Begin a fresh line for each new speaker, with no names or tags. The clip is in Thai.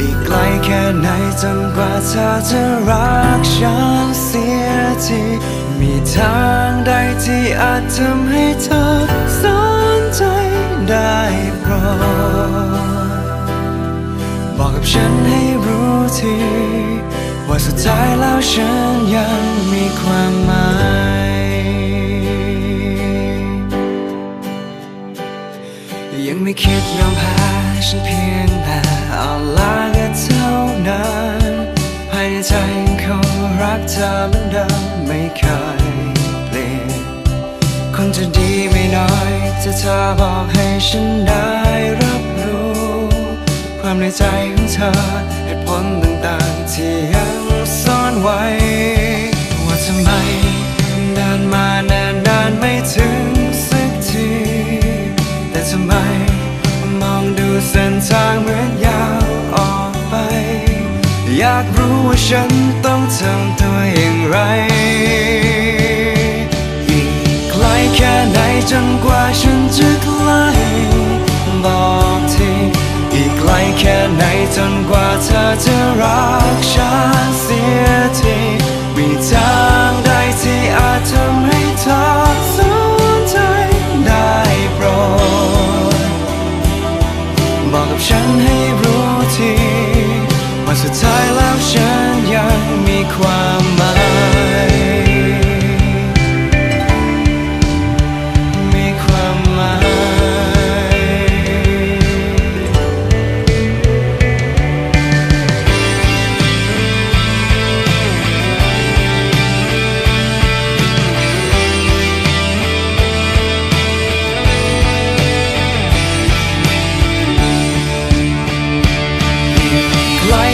อีกไกลแค่ไหนจนกว่าเธอจะรักฉันเสียทีมีทางใดที่อาจทำให้เธอสนใจได้โปรดบอกกับฉันให้รู้ทีว่าสุดท้ายแล้วฉันยังมีความหมายยังไม่คิดยอมแพ้ ฉันเพียงแต่เอาลาก็เท่านั้นภายในใจยังคงรักเธอเหมือนเดิมไม่เคยเปลี่ยนคนจะดีไม่น้อยจะเธอบอกให้ฉันได้รับรู้ ความในใจของเธอเหตุผลต่างๆที่ยังซ่อนไว้ ฉันต้องทำตัวอย่างไร อีกไกลแค่ไหนจนกว่าฉันจะใกล้บอกทีอีกไกลแค่ไหนจนกว่าเธอ